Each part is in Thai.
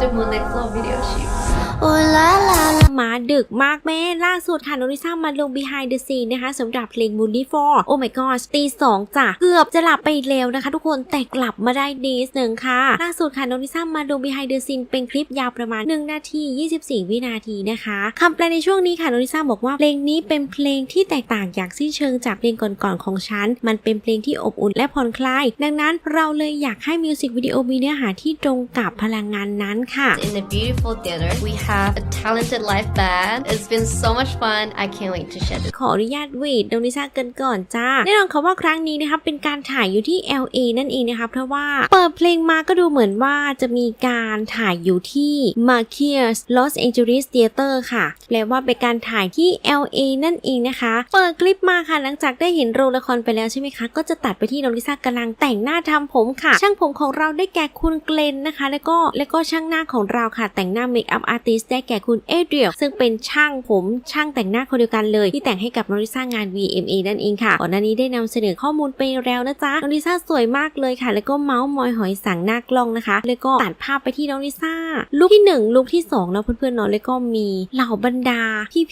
the Moonlight Flow video shoot. โอ้ลาลาลามาดึกมากแม่ล่าสุดค่ะโนริซ่ามาลง behind the scene นะคะสำหรับเพลง Moonly for Oh my gosh ตีสองจ้ะ เกือบจะหลับไปแล้วนะคะ ทุกคนแต่กลับมาได้ดีสหนึ่งค่ะ ล่าสุดค่ะโนริซ่ามาลง behind the scene เป็นคลิปยาวประมาณ 1 นาที 24 วินาทีนะคะคำแปลในช่วงนี้ค่ะโนริซ่าบอกว่าเพลงนี้เป็นเพลงที่แตกต่างอย่างสิ้นเชิงจากเพลงก่อนๆของฉัน มันเป็นเพลงที่อบอุ่นและผ่อนคลาย ดังนั้นเราเลยอยากให้มิวสิกวิดีโอมีเนื้อหาที่ตรงกับพลังงานนั้นค่ะ In the beautiful theater, we have a talented live band. It's been so much fun. I can't wait to share this. ขออนุญาตเวทโดนิซ่ากันก่อนจ้า แน่นอนค่ะว่าครั้งนี้นะคะเป็นการถ่ายอยู่ที่ LA นั่นเองนะคะ เพราะว่าเปิดเพลงมาก็ดูเหมือนว่าจะมีการถ่ายอยู่ที่ Marquez Los Angeles Theater ค่ะ แปลว่าเป็นการถ่ายที่ LA นั่นเองนะคะ เปิดคลิปมาค่ะหลังจากได้เห็นโรงละครไปแล้วใช่ไหมคะ ก็จะตัดไปที่โดนิซ่ากำลังแต่งหน้าทำผมค่ะ ช่างผมของเราได้แก่คุณเกลนนะคะ แล้วก็แล้วก็ช่างหน้าของเราค่ะแต่งหน้าเมคอัพอาร์ติสได้แก่คุณเอเดรียลซึ่งเป็นช่างผมช่างแต่งหน้าคนเดียวกันเลย ที่แต่งให้กับโนริซ่างาน VMA นั่นเองค่ะก่อนหน้านี้ได้นำเสนอข้อมูลไปแล้วนะจ๊ะโนริซ่าสวยมากเลยค่ะ แล้วก็เมาส์มอยหอยสังหน้ากล้องนะคะ แล้วก็ตัดภาพไปที่โนริซ่าลุคที่หนึ่งลุคที่สองเนาะเพื่อนๆเนาะแล้วก็มีเหล่าบรรดา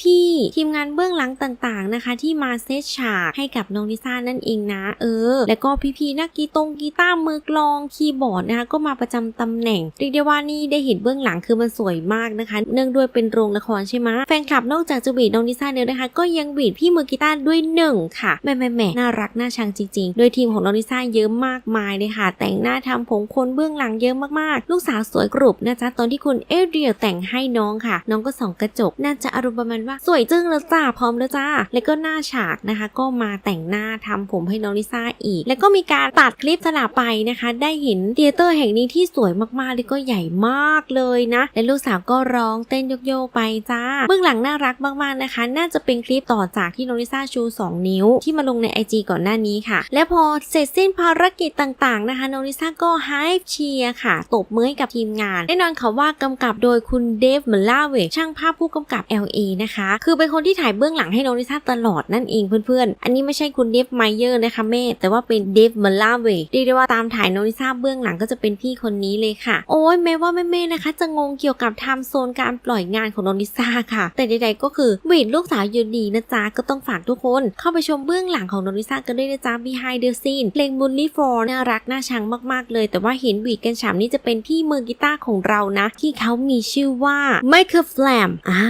พี่ๆทีมงานเบื้องหลังต่างๆนะคะ ที่มาเซตฉากให้กับน้องลิซ่านั่นเองนะ เออ แล้วก็พี่ๆนักกีตงกีตาร์มือกลองคีย์บอร์ดนะคะก็มาประจำตำแหน่งเรียกได้ว่านี่ได้เห็นเบื้องหลังคือมันสวยมากนะคะเนื่องด้วยเป็นโรงละครใช่ไหมแฟนคลับนอกจากจะบีดน้องลิซ่าแล้วนะคะ ก็ยังบีดพี่มือกีตาร์ด้วยหนึ่งค่ะแม่แม่แม่น่ารักน่าชังจริงๆ โดยทีมของน้องลิซ่าเยอะมากมายเลยค่ะ แต่งหน้าทำผมคนเบื้องหลังเยอะมากๆ ลูกสาวสวยกรุบนะจ๊ะตอนที่คุณเอเรียแต่งให้น้องค่ะ น้องก็ส่องกระจก น่าจะอารมณ์ประมาณว่าสวยจึ้งแล้วจ้าพร้อมแล้วจ้า แล้วก็หน้าฉากนะคะ ก็มาแต่งหน้าทำผมให้น้องลิซ่าอีก แล้วก็มีการตัดคลิปสลับไปนะคะ ได้เห็นเตทเตอร์แห่งนี้ที่สวยมากๆแล้วก็ใหญ่มากเลยนะ และลูกสาวก็รองเต้นโยกๆไปจ้าเบื้องหลังน่ารักมากๆนะคะ น่าจะเป็นคลิปต่อจากที่โน้องลิซ่าชู 2 นิ้ว ที่มาลงใน IG ก่อนหน้านี้ค่ะ และพอเสร็จสิ้นภารกิจต่างๆนะคะโน้องลิซ่าก็ไฮฟ์เชียร์ค่ะ ตบมือให้กับทีมงาน แน่นอนค่ะว่ากำกับโดยคุณเดฟเมลาเวช่างภาพผู้กำกับ LA นะคะ คือเป็นคนที่ถ่ายเบื้องหลังให้โน้องลิซ่าตลอดนั่นเองเพื่อนๆ อันนี้ไม่ใช่คุณเดฟไมเยอร์นะคะแม่แต่ว่าเป็นเดฟเมลาเวเรียกได้ว่าตามถ่ายโน้องลิซ่าเบื้องหลังก็จะเป็นพี่คนนี้เลยค่ะ โอ้ยแม้ว่าแม่ๆนะคะ จะงงเกี่ยวกับไทม์โซนการปล่อยงานของน้องลิซ่าค่ะ แต่ใดๆก็คือวีดลูกสาวอยูดีนะจ๊ะก็ต้องฝากทุกคน เข้าไปชมเบื้องหลังของน้องลิซ่ากันด้วยนะจ๊ะ behind the scene เพลง Bully for น่ารักน่าชังมากๆเลย แต่ว่าเห็นวีดกันฉ่ำนี่จะเป็นพี่มือกีตาร์ของเรานะ ที่เขามีชื่อว่า Michael Flam อ่า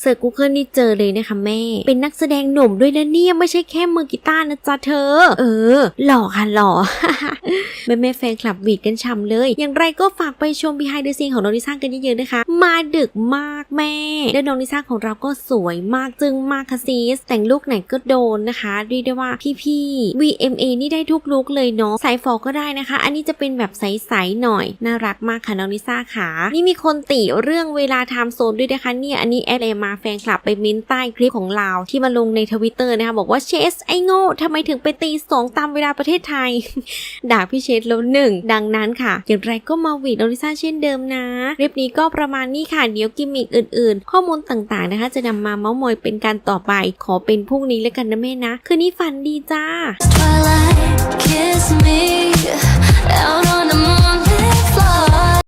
เสิร์ช Google นี่เจอเลยนะคะแม่ เป็นนักแสดงหนุ่มด้วยนะเนี่ยไม่ใช่แค่มือกีตาร์นะจ๊ะเธอ เออ หล่อค่ะหล่อแม่แม่แฟนคลับวีดกันฉ่ำเลย อย่างไรก็ฝากไปชม behind the scene ของน้องลิซ่ากันเยอะๆนะคะมาดึกมากแม่และน้องลิซ่าของเราก็สวยมากจึงมากค่ะซีส แต่งลุคไหนก็โดนนะคะเรียกได้ว่าพี่ๆ VMA นี่ได้ทุกลุคเลยเนาะสายฟอก็ได้นะคะ อันนี้จะเป็นแบบใสๆหน่อย น่ารักมากค่ะน้องลิซ่าค่ะนี่มีคนติเรื่องเวลาไทม์โซนด้วยนะคะเนี่ยอันนี้แอดเอมาแฟนคลับไปเม้นใต้คลิปของเราที่มาลงในทวิตเตอร์นะคะบอกว่าเชสไอโง่ทำไมถึงไปตีสองตามเวลาประเทศไทย ด่าพี่เชษแล้วหนึ่งดังนั้นค่ะอย่างไรก็มาวีดโอริซ่าเช่นเดิมนะคลิปนี้ก็ประมาณนี้ค่ะเดี๋ยวกิมมิกอื่นๆ ข้อมูลต่างๆนะคะ จะนำมาเมาส์มอยเป็นการต่อไป ขอเป็นพรุ่งนี้แล้วกันนะแม่นะ คืนนี้ฝันดีจ้า Twilight kiss me out on the moon